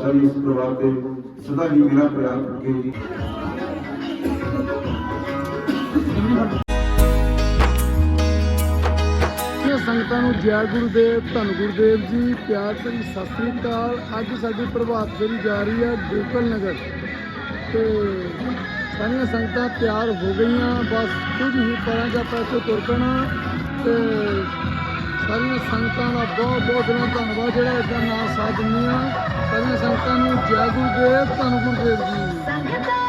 ਪਾਤਸ਼ਾਹੀ ਇਸ ਪਰਿਵਾਰ ਤੇ ਸਦਾ ਹੀ ਮੇਰਾ ਪਿਆਰ ਰੱਖੇ ਜੀ। ਸੰਗਤਾਂ ਨੂੰ ਜੈ ਗੁਰੂਦੇਵ, ਧੰਨ ਗੁਰੂਦੇਵ ਜੀ, ਪਿਆਰ ਭਰੀ ਸਤਿ ਸ੍ਰੀ ਅਕਾਲ। ਅੱਜ ਸਾਡੀ ਪ੍ਰਭਾਤ ਫੇਰੀ ਜਾ ਰਹੀ ਹੈ ਗੋਕਲ ਨਗਰ। ਤੇ ਸਾਰੀਆਂ ਸੰਗਤਾਂ ਤਿਆਰ ਹੋ ਗਈਆਂ। ਬਸ ਕੁਝ ਹੀ ਪਰਾਂ ਜਾ ਪੈਸੇ ਤੁਰ ਪੈਣਾ। ਤੇ ਸਾਰੀਆਂ ਸੰਗਤਾਂ ਦਾ ਬਹੁਤ ਬਹੁਤ ਦਿਲੋਂ ਧੰਨਵਾਦ। ਜਿਹੜਾ ਇਦਾਂ ਨਾਲ ਸਾਥ ਦਿੰਦੀਆਂ ਸਾਰੀਆਂ ਸੰਗਤਾਂ ਨੂੰ ਜੈ ਗੁਰੂਦੇਵ ਧੰਨ ਗੁਰੂਦੇਵ ਜੀ।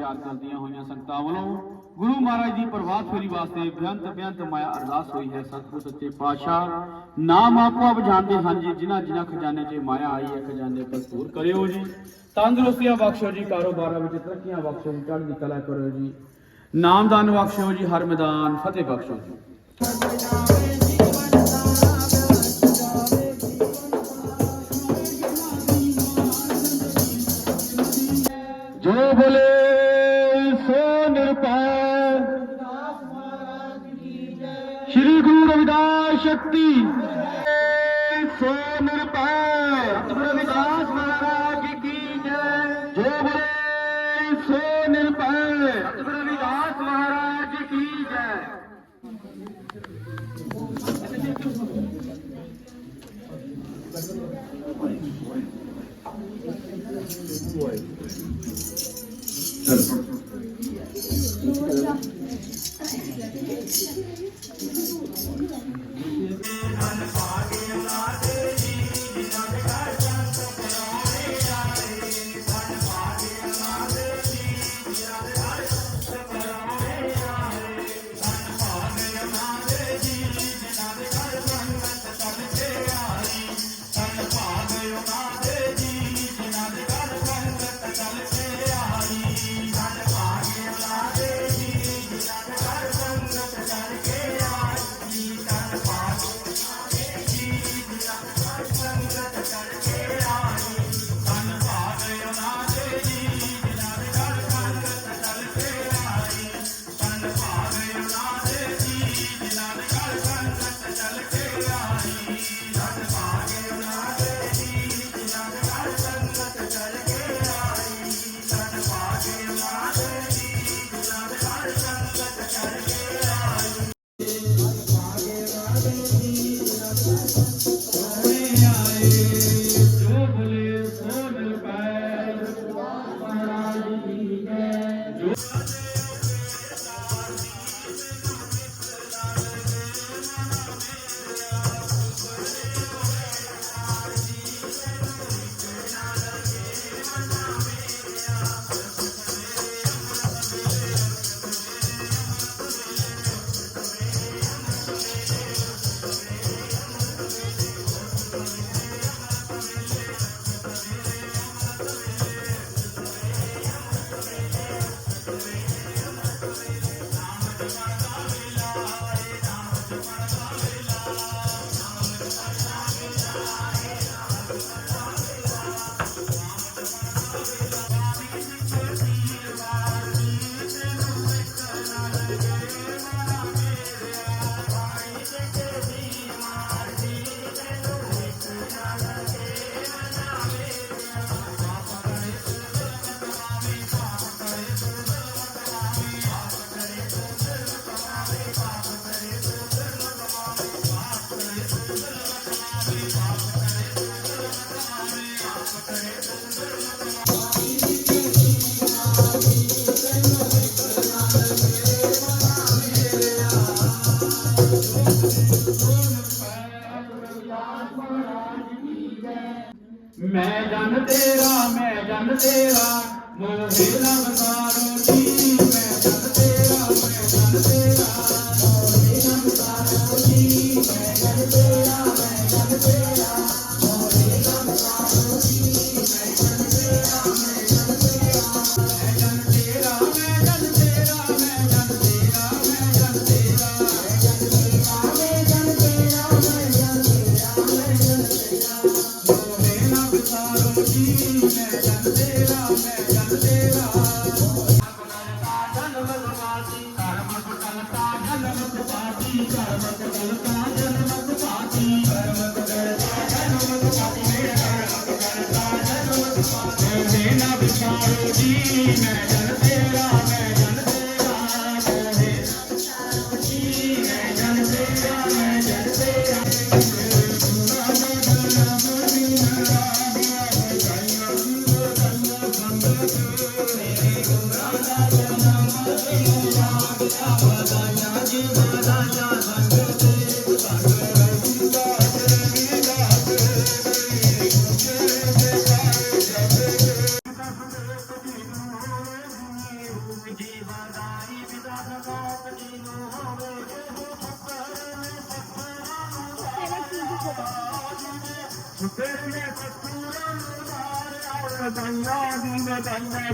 ਪਿਆਰ ਕਰਦੀਆਂ ਹੋਈਆਂ ਸੰਗਤਾਂ ਵੱਲੋਂ ਗੁਰੂ ਮਹਾਰਾਜ ਦੀ ਪ੍ਰਭਾਤ ਫੇਰੀ ਵਾਸਤੇ ਬੇਅੰਤ ਬੇਅੰਤ ਮਾਇਆ ਅਰਦਾਸ ਹੋਈ ਹੈ ਸਤਿਗੁਰ ਸੱਚੇ ਪਾਤਸ਼ਾਹ। ਨਾਮ ਆਪੋ ਆਪ ਜਾਣਦੇ ਹਨ ਜੀ, ਜਿਨ੍ਹਾਂ ਜਿਨ੍ਹਾਂ ਖਜ਼ਾਨੇ 'ਚ ਮਾਇਆ ਆਈ ਹੈ, ਖਜ਼ਾਨੇ ਭਰਪੂਰ ਕਰਿਓ ਜੀ। ਤੰਦਰੁਸਤੀਆਂ ਬਖਸ਼ੋ ਜੀ, ਕਾਰੋਬਾਰਾਂ ਵਿੱਚ ਤਰੱਕੀਆਂ ਬਖਸ਼ੋ ਜੀ, ਚੜ੍ਹਦੀ ਕਲਾ ਕਰੋ ਜੀ। ਨਾਮਦਾਨ ਬਖਸ਼ੋ ਜੀ, ਹਰ ਮੈਦਾਨ ਫਤਿਹ ਬਖਸ਼ੋ ਜੀ। ਜੋ ਬੋਲੇ शक्ति। सोनर पर विकास महाराज की जय। बोले सोनर विकास महाराज की जय। चलो I'm the boss. ਮੈਂ ਜਨ ਤੇਰਾ ਮੈਂ ਜਨ ਤੇਰਾ ਮੋਹਿ ਲਵ ਸਾਰੋ ਜੀ।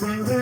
Thank you.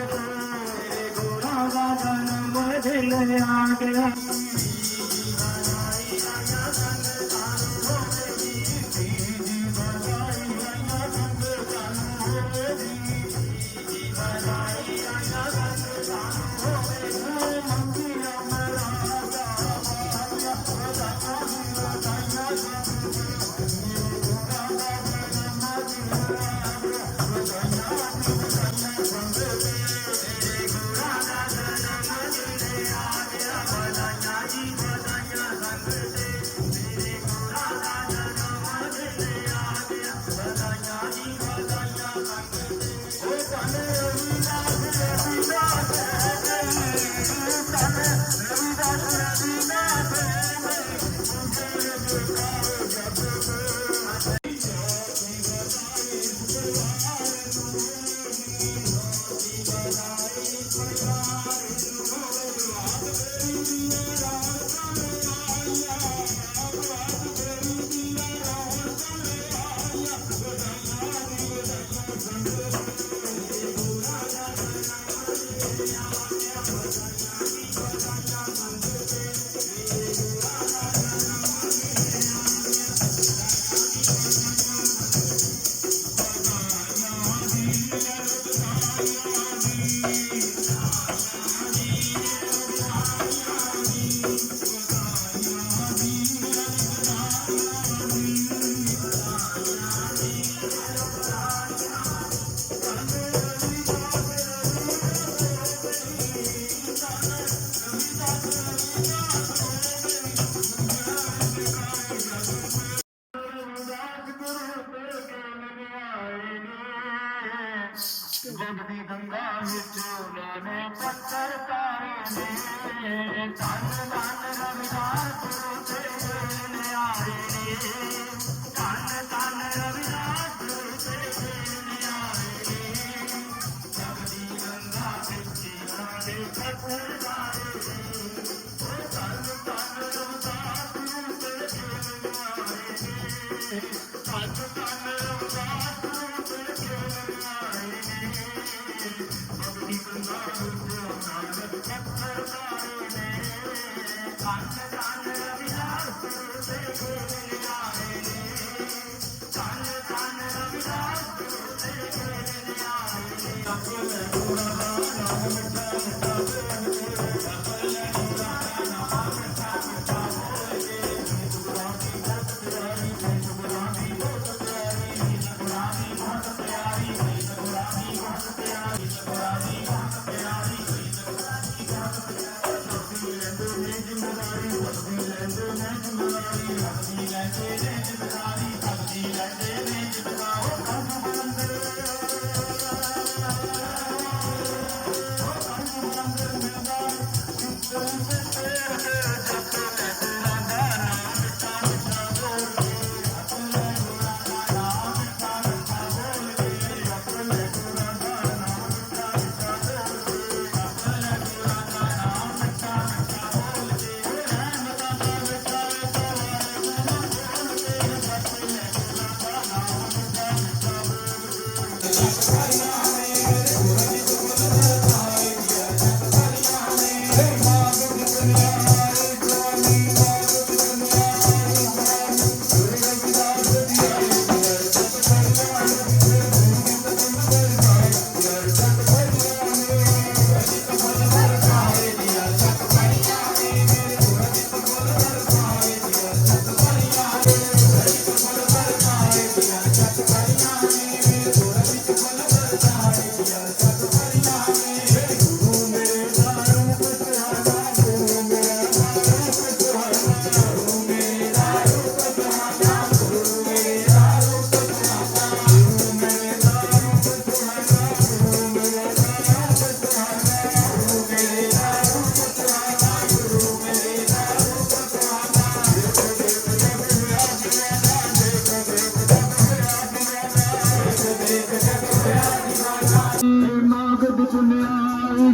आयो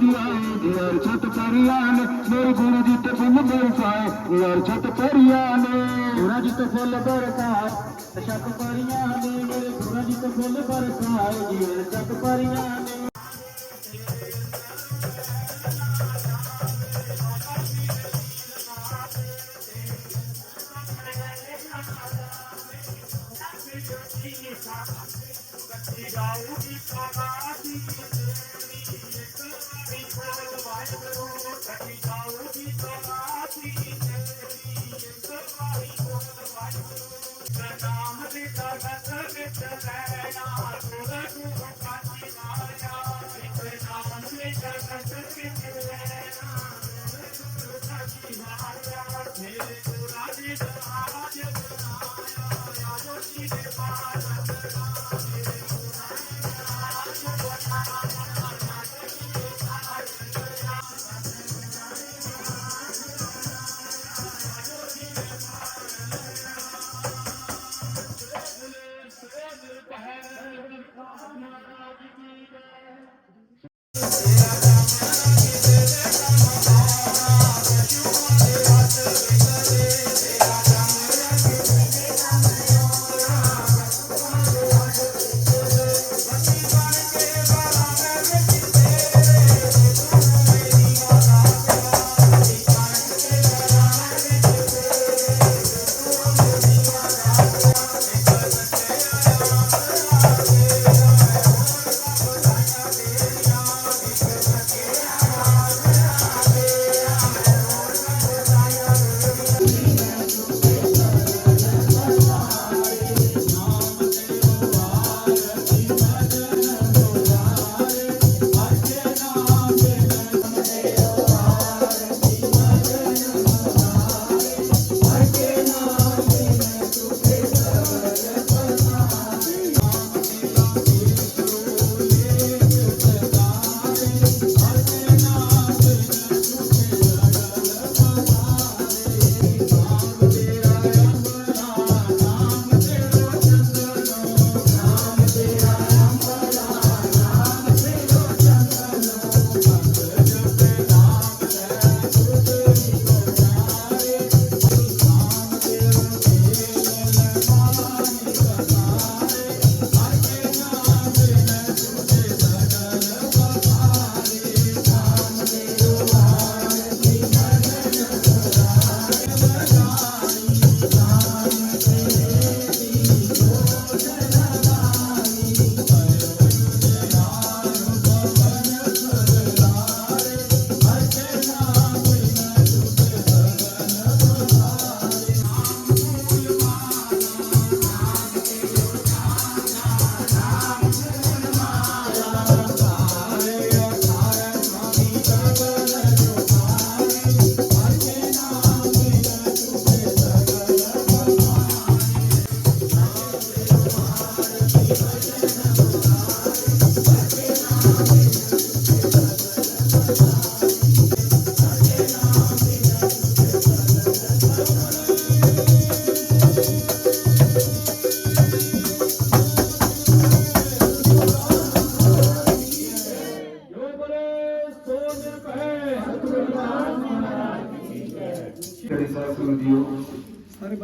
जी हर छत पे गुण जी तुंहिंजो भरिसाए छत पे गुण जी तर छन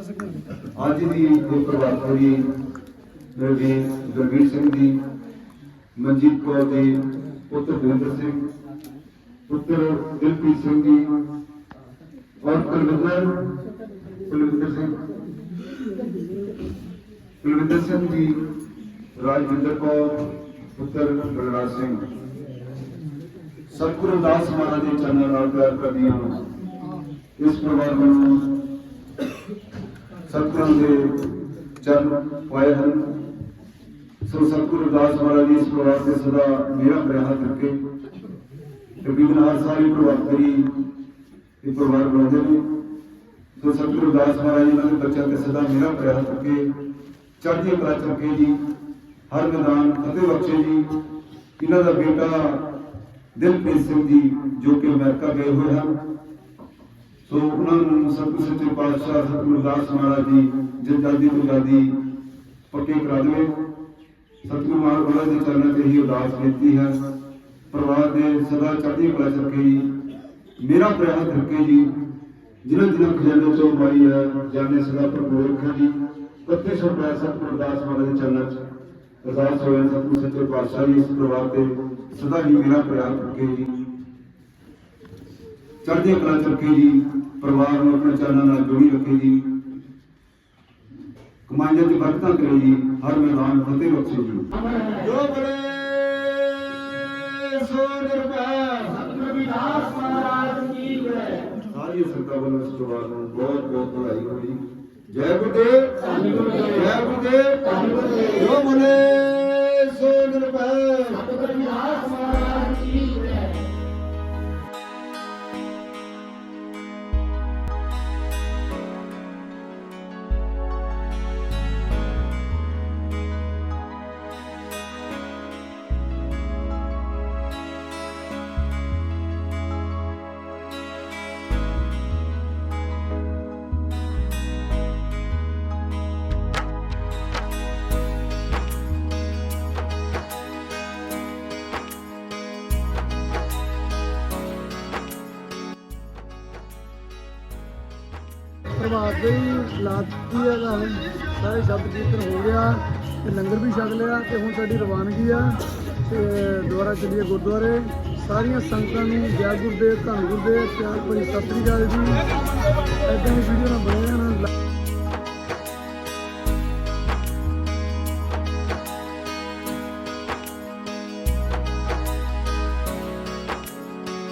ਅੱਜ ਦੀ ਜੋ ਪ੍ਰਭਾਤ ਹੋਈ ਮੇਰੇ ਵੀਰ ਸਿੰਘ ਜੀ, ਮਨਜੀਤ ਕੌਰ ਜੀ, ਪੁੱਤਰ ਦਵਿੰਦਰ ਸਿੰਘ, ਪੁੱਤਰ ਦਿਲਪ੍ਰੀਤ ਸਿੰਘ ਜੀ ਔਰ ਕੁਲਵਿੰਦਰ ਕੁਲਵਿੰਦਰ ਸਿੰਘ। ਕੁਲਵਿੰਦਰ ਸਿੰਘ ਜੀ, ਰਾਜਵਿੰਦਰ ਕੌਰ, ਪੁੱਤਰ ਬਲਰਾਜ ਸਿੰਘ। ਸਤਿਗੁਰੂ ਦਾਸ ਮਹਾਰਾਜ ਦੇ ਚਰਨਾਂ ਨਾਲ ਪਿਆਰ ਕਰਦੀਆਂ ਇਸ ਪਰਿਵਾਰ ਨੂੰ ਸਤਿਗੁਰਾਂ ਦੇ ਚਰਨ ਪਾਏ ਹਨ। ਸੋ ਸਤਿਗੁਰੂ ਦਾਸ ਮਹਾਰਾਜ ਜੀ, ਇਸ ਪਰਿਵਾਰ ਤੇ ਸਦਾ ਮੇਰਾ ਪਿਆਰ ਹੱਥ ਤਕਰੀਬਨ ਹਰ ਸਾਲ ਹੀ ਪ੍ਰਭਾਤ ਇਹ ਪਰਿਵਾਰ ਬਣਾਉਂਦੇ ਨੇ। ਸੋ ਸਤਿਗੁਰੂ ਦਾਸ ਮਹਾਰਾਜ ਜੀ ਦੇ ਬੱਚਿਆਂ ਤੇ ਸਦਾ ਮੇਰਾ ਪਿਆਰ ਹੱਥ ਚੜ੍ਹਦੀ ਕਲਾ ਚ ਜੀ, ਹਰ ਮੈਦਾਨ ਅਤੇ ਬਖਸ਼ੇ ਜੀ। ਇਹਨਾਂ ਦਾ ਬੇਟਾ ਦਿਲਪ੍ਰੀਤ ਸਿੰਘ ਜੀ, ਜੋ ਕਿ ਅਮਰੀਕਾ ਗਏ ਹੋਏ ਹਨ। ਸੋ ਉਹਨਾਂ ਨੂੰ ਸਤਿਗੁਰੂ ਸੱਚੇ ਪਾਤਸ਼ਾਹ ਸਤਿਗੁਰੂ ਦਾਸ ਮਹਾਰਾਜ ਜੀ ਜੇ ਜਲਦੀ ਪੱਕੇ ਕਰਾ ਦੇਵੇ। ਸਤਿਗੁਰੂ ਮਹਾਰਾਜ ਦੇ ਚਰਨਾਂ ਤੇ ਹੀ ਅਰਦਾਸ ਬੇਨਤੀ ਹੈ। ਪਰਿਵਾਰ ਦੇ ਸਦਾ ਚੜ੍ਹਦੀ ਕਲਾ ਰੱਖੇ ਜੀ। ਮੇਰਾ ਪ੍ਰਯਾਸ ਰੱਖੇ ਜੀ। ਜਿਨ੍ਹਾਂ ਜਿਨ੍ਹਾਂ ਖਜ਼ਾਨੇ ਚੋਂ ਮਾਈ ਹੈ ਜਾਨੇ ਸਦਾ ਭਰਪੂਰ ਰੱਖੇ ਜੀ। ਕੱਤੇ ਸੋ ਪਿਆਰ ਸਤਿਗੁਰੂ ਅਰਦਾਸ ਮਹਾਰਾਜ ਦੇ ਚਰਨਾਂ ਚ ਅਰਦਾਸ ਹੋਇਆ। ਸਤਿਗੁਰੂ ਸੱਚੇ ਪਾਤਸ਼ਾਹ ਜੀ, ਇਸ ਪਰਿਵਾਰ ਤੇ ਸਦਾ ਹੀ ਮੇਰਾ ਪ੍ਰਯਾਸ ਰੱਖੇ ਜੀ। ਚੜ੍ਹਦੀ ਕਲਾ ਚ ਰੱਖੇ ਜੀ ਪਰਿਵਾਰ ਨੂੰ ਆਪਣੇ ਚਰਨਾਂ ਨਾਲ ਜੋੜੀ ਰੱਖੇ ਜੀ। ਕਮਾਈਆਂ ਦੀ ਬਰਕਤਾਂ ਕਰੇ ਜੀ ਹਰ ਮੈਦਾਨ ਫਤਿਹ ਬਖਸ਼ੇ ਜੀ। ਜੋ ਬੜੇ ਸੋ ਨਿਰਭੈ ਰਵਿਦਾਸ ਮਹਾਰਾਜ ਕੀ ਜੈ। ਸਾਰੀ ਸੰਗਤਾਂ ਵੱਲੋਂ ਇਸ ਪਰਿਵਾਰ ਨੂੰ ਬਹੁਤ ਬਹੁਤ ਵਧਾਈ ਹੋਈ ਜੈ। ਗੁਰਦੇਵ ਜੈ। ਗੁਰਦੇਵ। ਜੋ। ਬੜੇ ਸੋ ਨਿਰਭੈ ਰਵਿਦਾਸ ਮਹਾਰਾਜ ਪ੍ਰਭਾਤ ਦੇ ਲਾਤੀ ਹੈਗਾ ਹੁਣ ਸਾਰੇ ਸ਼ਬਦ ਕੀਰਤਨ ਹੋ ਗਿਆ, ਤੇ ਲੰਗਰ ਵੀ ਛਕ ਲਿਆ, ਤੇ ਹੁਣ ਸਾਡੀ ਰਵਾਨਗੀ ਆ, ਤੇ ਦੁਆਰਾ ਚੱਲੀਏ ਗੁਰਦੁਆਰੇ। ਸਾਰੀਆਂ ਸੰਗਤਾਂ ਨੂੰ ਜੈ ਗੁਰਦੇਵ, ਧੰਨ ਗੁਰਦੇਵ, ਪਿਆਰ ਭਰੀ ਸਤਿ ਸ੍ਰੀ ਅਕਾਲ ਜੀ। ਐਦਾਂ ਦੀ ਵੀਡੀਓ ਨਾਲ ਬਣੇ ਰਹਿਣਾ।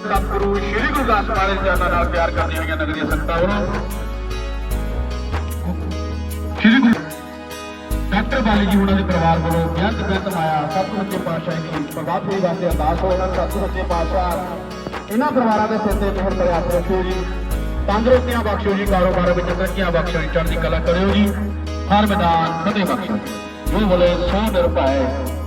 ਸਤਿਗੁਰੂ ਸ੍ਰੀ ਗੁਰੂ ਗ੍ਰੰਥ ਸਾਹਿਬ ਦੇ ਚਰਨਾਂ ਪਿਆਰ ਕਰਦੀਆਂ ਹੋਈਆਂ ਨਗਰੀਆਂ ਸੰਗਤਾਂ ਵੱਲੋਂ। ਸ੍ਰੀ ਗੁਰੂ ਡਾਕਟਰ ਬਾਲੀ ਜੀ ਉਹਨਾਂ ਦੇ ਪਰਿਵਾਰ ਵੱਲੋਂ ਬੇਅੰਤ ਬੇਅੰਤ ਮਾਇਆ ਸਤਿਗੁਰੂ ਸੱਚੇ ਪਾਤਸ਼ਾਹ ਦੀ ਪ੍ਰਭਾਤ ਹੋਈ ਵਾਸਤੇ ਅਰਦਾਸ ਹੋ ਇਹਨਾਂ ਸਤਿਗੁਰੂ ਸੱਚੇ ਪਾਤਸ਼ਾਹ ਇਹਨਾਂ ਪਰਿਵਾਰਾਂ ਦੇ ਸਿਰ ਤੇ ਮਿਹਰ ਭਰਿਆ ਰੱਖਿਓ ਜੀ। ਤੰਦਰੁਸਤੀਆਂ ਬਖਸ਼ਿਓ ਜੀ, ਕਾਰੋਬਾਰ ਵਿੱਚ ਤਰੱਕੀਆਂ ਬਖਸ਼ਿਓ ਜੀ, ਚੜ੍ਹਦੀ ਕਲਾ ਕਰਿਓ ਜੀ। ਹਰ ਮੈਦਾਨ ਫਤਿਹ ਬਖਸ਼ੋ ਜੋ ਬੋਲੇ ਸੋ ਨਿਰਭੈ।